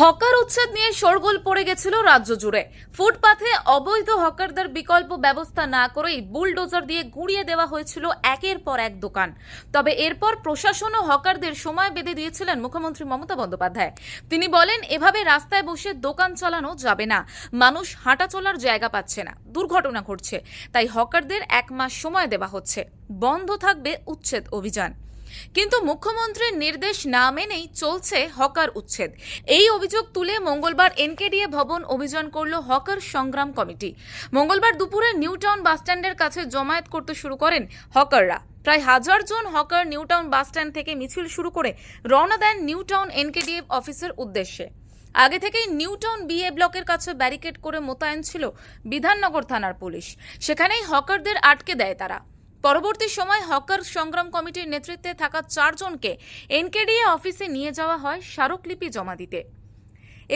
Hawker উচ্ছেদ নিয়ে শোরগোল পড়ে গেছিল রাজ্য জুড়ে। ফুটপাথে অবৈধ হকারদের বিকল্প ব্যবস্থা না করেই বুলডোজার দিয়ে গুঁড়িয়ে দেওয়া হয়েছিল একের পর এক দোকান। তবে এরপর প্রশাসন ও হকারদের সময় বেঁধে দিয়েছিলেন মুখ্যমন্ত্রী মমতা বন্দ্যোপাধ্যায়। তিনি বলেন, এভাবে রাস্তায় বসে দোকান চালানো যাবে না। মানুষ হাঁটা চলার জায়গা পাচ্ছে না। দুর্ঘটনা ঘটছে। তাই হকারদের এক মাস সময় দেওয়া হচ্ছে। বন্ধ থাকবে উচ্ছেদ অভিযান। কিন্তু মুখ্যমন্ত্রীর নির্দেশ না মেনেই চলছে হকার উচ্ছেদ। এই অভিযোগ তুলে মঙ্গলবার এনকেডিএ ভবন অভিযান করল হকার সংগ্রাম কমিটি। মঙ্গলবার দুপুরে নিউটাউন বাসস্ট্যান্ডের কাছে জমায়েত করতে শুরু করেন হকাররা। প্রায় হাজার জন হকার নিউটাউন বাসস্ট্যান্ড থেকে মিছিল শুরু করে রওনা দেন নিউটাউন এনকেডিএফ অফিসের উদ্দেশ্যে। আগে থেকেই নিউটাউন বিএ ব্লকের কাছে ব্যারিকেড করে মোতায়েন ছিল বিধাননগর থানার পুলিশ। সেখানেই হকারদের আটকে দেয় তারা। পরবর্তী সময় হকার সংগ্রাম কমিটির নেতৃত্বে থাকা চারজনকে এনকেডিএ অফিসে নিয়ে যাওয়া হয় স্মারকলিপি জমা দিতে।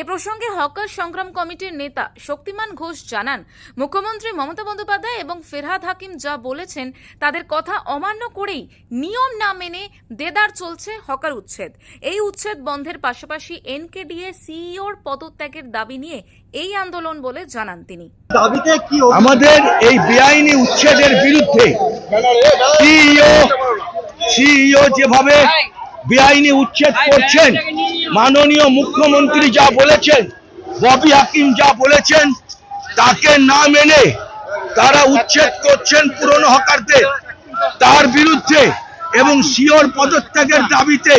এ প্রসঙ্গে হকার সংগ্রাম কমিটির নেতা শক্তিমান ঘোষ জানান মুখ্যমন্ত্রী মমতা বন্দ্যোপাধ্যায় এবং ফেরহাদ হাকিম যা বলেছেন তাদের কথা অমান্য করেই নিয়ম না মেনে দেদার চলছে হকার উচ্ছেদ। এই উচ্ছেদ বন্ধের পাশাপাশি এনকেডিএ সিইওর পদত্যাগের দাবি নিয়ে এই আন্দোলন বলে জানান তিনি। দাবিতে কি অভিযোগ? আমাদের এই বেআইনি উচ্ছেদের বিরুদ্ধে সিইও সিইও যেভাবে বেআইনি উচ্ছেদ করছেন মাননীয় মুখ্যমন্ত্রী যা বলেছেন ববি হাকিম যা বলেছেন তাকে না মেনে তারা উচ্ছেদ করছেন পুরনো হকারদের তার বিরুদ্ধে এবং সিওর পদত্যাগের দাবিতে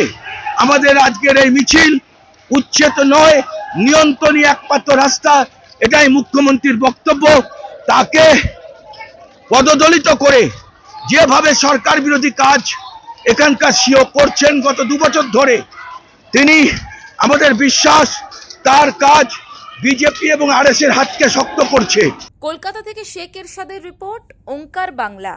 আমাদের আজকের এই মিছিল উচ্ছেদ নয় নিয়ন্ত্রণই একমাত্র রাস্তা এটাই মুখ্যমন্ত্রীর বক্তব্য। তাকে পদদলিত করে যেভাবে সরকার বিরোধী কাজ এখানকার সিও করছেন গত দু বছর ধরে, তিনি আমাদের বিশ্বাস তার কাজ বিজেপি এবং আর এর হাতকে শক্ত করছে। কলকাতা থেকে শেখ এরশাদের রিপোর্ট, ওঙ্কার বাংলা।